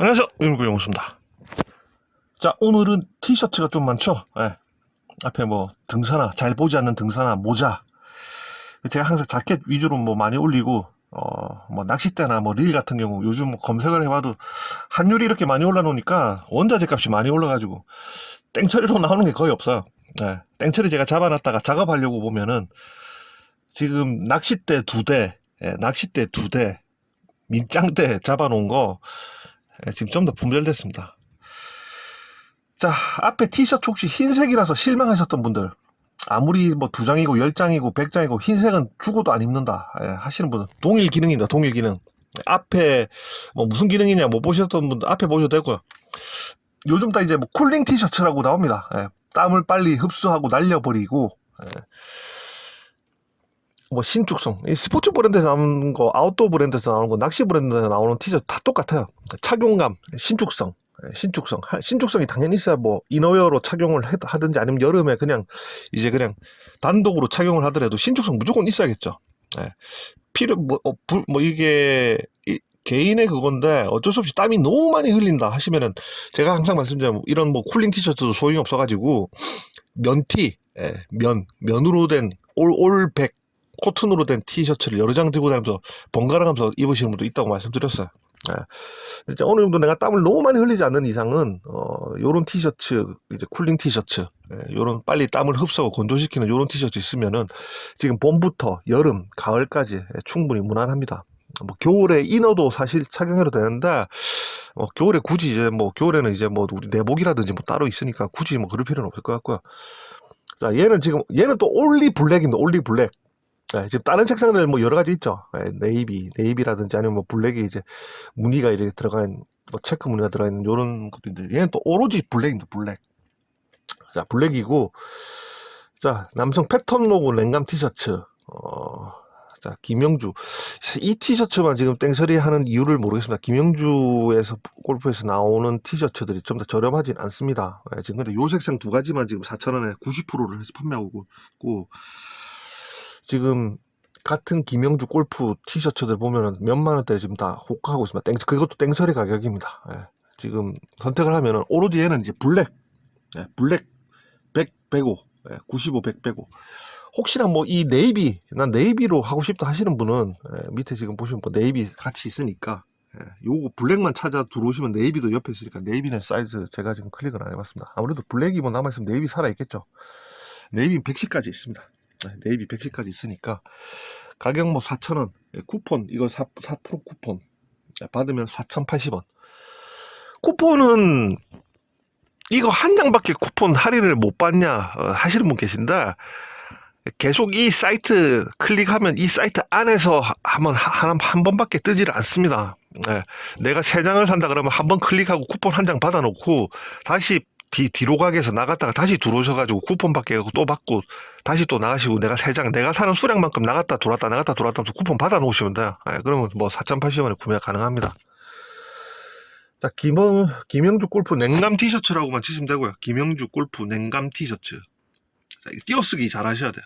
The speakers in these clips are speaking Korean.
안녕하세요. 윤구 영수입니다. 자, 오늘은 티셔츠가 좀 많죠? 예. 앞에 뭐 등산화, 잘 보지 않는 등산화, 모자. 제가 항상 자켓 위주로 뭐 많이 올리고, 어, 뭐 낚싯대나 뭐 릴 같은 경우 요즘 뭐 검색을 해봐도 환율이 이렇게 많이 올라놓으니까 원자재 값이 많이 올라가지고 땡처리로 나오는 게 거의 없어요. 예. 땡처리 제가 잡아놨다가 작업하려고 보면은 지금 낚싯대 두 대, 예, 낚싯대 두 대, 민짱대 잡아놓은 거 예, 지금 좀 더 분별됐습니다. 자, 앞에 티셔츠 혹시 흰색이라서 실망하셨던 분들, 아무리 뭐 두 장이고 열 장이고 백 장이고 흰색은 죽어도 안 입는다 예, 하시는 분은 동일 기능입니다. 동일 기능. 앞에 뭐 무슨 기능이냐 못 보셨던 분들 앞에 보셔도 되고요. 요즘 다 이제 뭐 쿨링 티셔츠라고 나옵니다. 예, 땀을 빨리 흡수하고 날려버리고 예. 뭐 신축성, 이 스포츠 브랜드에서 나오는 거, 아웃도어 브랜드에서 나오는 거, 낚시 브랜드에서 나오는 티셔츠 다 똑같아요. 착용감, 신축성, 예, 신축성, 하- 신축성이 당연히 있어야 뭐 이너웨어로 착용을 해- 하든지 아니면 여름에 그냥 이제 그냥 단독으로 착용을 하더라도 신축성 무조건 있어야겠죠. 예. 필요 뭐, 어, 불- 뭐 이게 이- 개인의 그건데 어쩔 수 없이 땀이 너무 많이 흘린다 하시면은 제가 항상 말씀드리면 이런 뭐 쿨링 티셔츠도 소용이 없어가지고 면티, 예, 면 면으로 된 올 올백 코튼으로 된 티셔츠를 여러 장 들고 다니면서 번갈아 가면서 입으시는 분도 있다고 말씀드렸어요. 예. 진짜 어느 정도 내가 땀을 너무 많이 흘리지 않는 이상은 어 요런 티셔츠 이제 쿨링 티셔츠 예, 요런 빨리 땀을 흡수하고 건조시키는 요런 티셔츠 있으면은 지금 봄부터 여름 가을까지 예, 충분히 무난합니다. 뭐 겨울에 이너도 사실 착용해도 되는데 어, 겨울에 굳이 이제 뭐 겨울에는 이제 뭐 우리 내복이라든지 뭐 따로 있으니까 굳이 뭐 그럴 필요는 없을 것 같고요. 자 얘는 지금 얘는 또 올리 블랙입니다. 올리 블랙. 네, 지금 다른 색상들 뭐 여러 가지 있죠. 네, 네이비, 네이비라든지 아니면 뭐 블랙이 이제 무늬가 이렇게 있는 뭐 체크 무늬가 들어가 있는 이런 것도 있는데 얘는 또 오로지 블랙입니다. 블랙. 자, 블랙이고 자, 남성 패턴 로고 랭감 티셔츠. 어, 자, 김영주. 이 티셔츠만 지금 땡처리 하는 이유를 모르겠습니다. 김영주에서 골프에서 나오는 티셔츠들이 좀 더 저렴하진 않습니다. 예, 지금 근데 요 색상 두 가지만 지금 4,000원에 90%를 해서 판매하고 있고 지금 같은 김영주 골프 티셔츠들 보면은 몇만 원대 지금 다 호가하고 있습니다. 땡, 그것도 땡처리 가격입니다. 예. 지금 선택을 하면은 오로지 얘는 이제 블랙, 예, 블랙 100, 105, 예, 95, 100, 105. 혹시나 뭐 이 네이비, 난 네이비로 하고 싶다 하시는 분은 예, 밑에 지금 보시면 뭐 네이비 같이 있으니까 예, 요거 블랙만 찾아 들어오시면 네이비도 옆에 있으니까 네이비는 사이즈 제가 지금 클릭을 안 해봤습니다. 아무래도 블랙이 뭐 남아있으면 네이비 살아있겠죠. 네이비는 110까지 있습니다. 네, 네이비 110까지 있으니까 가격 뭐 4,000원 예, 쿠폰 이거 4, 4% 쿠폰. 예, 받으면 4,080원. 쿠폰은 이거 한 장밖에 쿠폰 할인을 못 받냐 어, 하시는 분 계신데 계속 이 사이트 클릭하면 이 사이트 안에서 하- 한번 한, 한 번밖에 뜨질 않습니다. 예, 내가 세 장을 산다 그러면 한 번 클릭하고 쿠폰 한 장 받아놓고 다시 뒤, 뒤로 가게 해서 나갔다가 다시 들어오셔가지고 쿠폰 받게 하고 또 받고 다시 또 나가시고 내가 세 장 내가 사는 수량만큼 나갔다 들어왔다 나갔다 들어왔다 하면서 쿠폰 받아 놓으시면 돼요. 예, 그러면 뭐 4,080원에 구매가 가능합니다. 자, 김영, 김영주 골프 냉감 티셔츠라고만 치시면 되고요. 김영주 골프 냉감 티셔츠. 자, 띄어쓰기 잘 하셔야 돼요.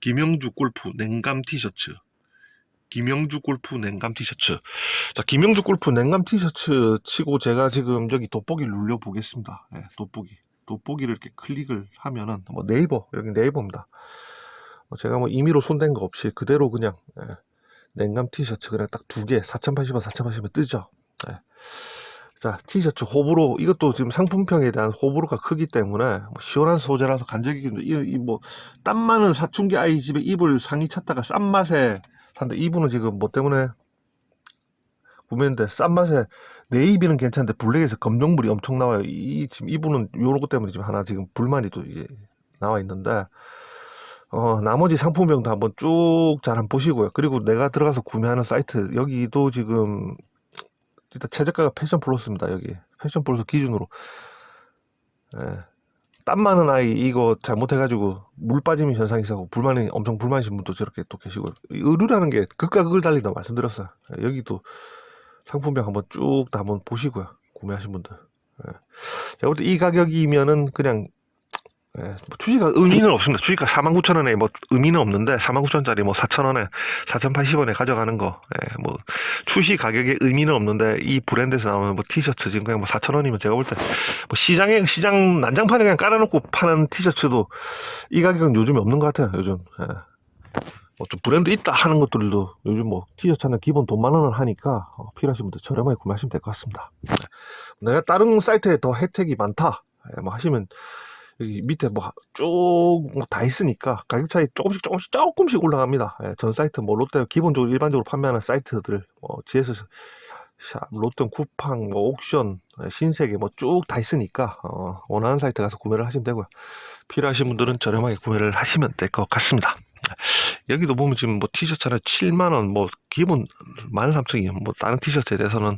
김영주 골프 냉감 티셔츠. 김영주 골프 냉감 티셔츠. 자, 김영주 골프 냉감 티셔츠 치고 제가 지금 여기 돋보기를 눌러 보겠습니다. 예, 돋보기. 돋보기를 이렇게 클릭을 하면은 뭐 네이버, 여기 네이버입니다. 어, 제가 뭐 임의로 손댄 거 없이 그대로 그냥 예, 냉감 티셔츠 그냥 딱 두 개, 4,080원, 4,080원 뜨죠. 예. 자, 티셔츠 호불호, 이것도 지금 상품평에 대한 호불호가 크기 때문에 뭐 시원한 소재라서 간절히, 이, 이 뭐, 땀 많은 사춘기 아이 집에 입을 상의 찾다가 싼 맛에 산데 이분은 지금 뭐 때문에 구매했는데 싼 맛에 네이비는 괜찮은데 블랙에서 검정물이 엄청 나와요. 이, 지금 이분은 요런 것 때문에 지금 하나 지금 불만이 또 이게 나와 있는데, 어, 나머지 상품명도 한번 쭉 잘 한번 보시고요. 그리고 내가 들어가서 구매하는 사이트, 여기도 지금 일단 최저가가 패션 플러스입니다. 여기 패션 플러스 기준으로 예. 땀 많은 아이 이거 잘못해가지고 물 빠짐 현상이 있어서 불만이 엄청 불만이신 분도 저렇게 또 계시고 의류라는 게 극과 극을 달린다 말씀드렸어요. 예, 여기도 상품명 한번 쭉 다 한번 보시고요. 구매하신 분들. 예. 제가 볼때이 가격이면은 그냥 예, 뭐 주식가 의미는 없습니다. 주식가 49,000원에 뭐 의미는 없는데 49,000원짜리 뭐 4,000원에 4,080 원에 가져가는 거, 예, 뭐 출시 가격에 의미는 없는데 이 브랜드에서 나오는 뭐 티셔츠 지금 그냥 뭐 4,000원이면 제가 볼 때 뭐 시장에 시장 난장판에 그냥 깔아놓고 파는 티셔츠도 이 가격은 요즘에 없는 것 같아요. 요즘. 예. 뭐좀 브랜드 있다 하는 것들도 요즘 뭐 티셔츠는 기본 돈 만 원을 하니까 어, 필요하신 분들 저렴하게 구매하시면 될 것 같습니다. 내가 다른 사이트에 더 혜택이 많다. 예, 뭐 하시면 밑에 뭐 쭉다 있으니까 가격 차이 조금씩 조금씩 조금씩 올라갑니다. 예, 전 사이트 뭐 롯데 기본적으로 일반적으로 판매하는 사이트들 뭐 GS 샵, 롯데 쿠팡, 뭐 옥션, 예, 신세계 뭐 쭉 다 있으니까 어, 원하는 사이트 가서 구매를 하시면 되고요. 필요하신 분들은 저렴하게 구매를 하시면 될 것 같습니다. 여기도 보면 지금 뭐 티셔츠 하나 7만 원, 뭐 기본 13,000원, 뭐 다른 티셔츠에 대해서는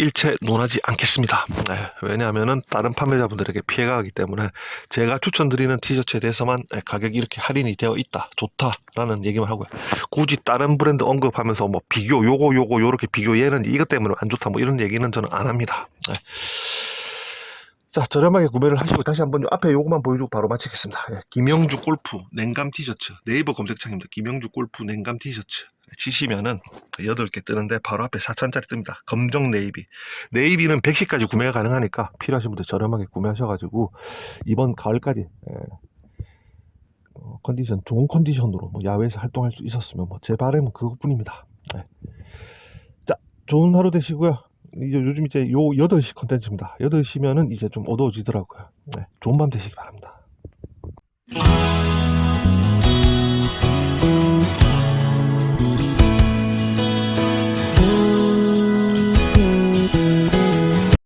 일체 논하지 않겠습니다. 네, 왜냐하면은 다른 판매자분들에게 피해가 가기 때문에 제가 추천드리는 티셔츠에 대해서만 네, 가격이 이렇게 할인이 되어 있다, 좋다라는 얘기만 하고요. 굳이 다른 브랜드 언급하면서 뭐 비교, 요거 요거 요렇게 비교 얘는 이것 때문에 안 좋다, 뭐 이런 얘기는 저는 안 합니다. 네. 자, 저렴하게 구매를 하시고 다시 한번 요 앞에 요거만 보여주고 바로 마치겠습니다. 예, 김영주 골프 냉감 티셔츠 네이버 검색창입니다. 김영주 골프 냉감 티셔츠 치시면은 8개 뜨는데 바로 앞에 4천짜리 뜹니다. 검정 네이비. 네이비는 110까지 구매가 가능하니까 필요하신 분들 저렴하게 구매하셔가지고 이번 가을까지 예, 어, 컨디션 좋은 컨디션으로 뭐 야외에서 활동할 수 있었으면 뭐 제 바람은 그것뿐입니다. 예. 자, 좋은 하루 되시고요. 이제 요즘 이제 요 8시 컨텐츠입니다. 8시면은 이제 좀 어두워지더라고요. 네, 좋은 밤 되시기 바랍니다.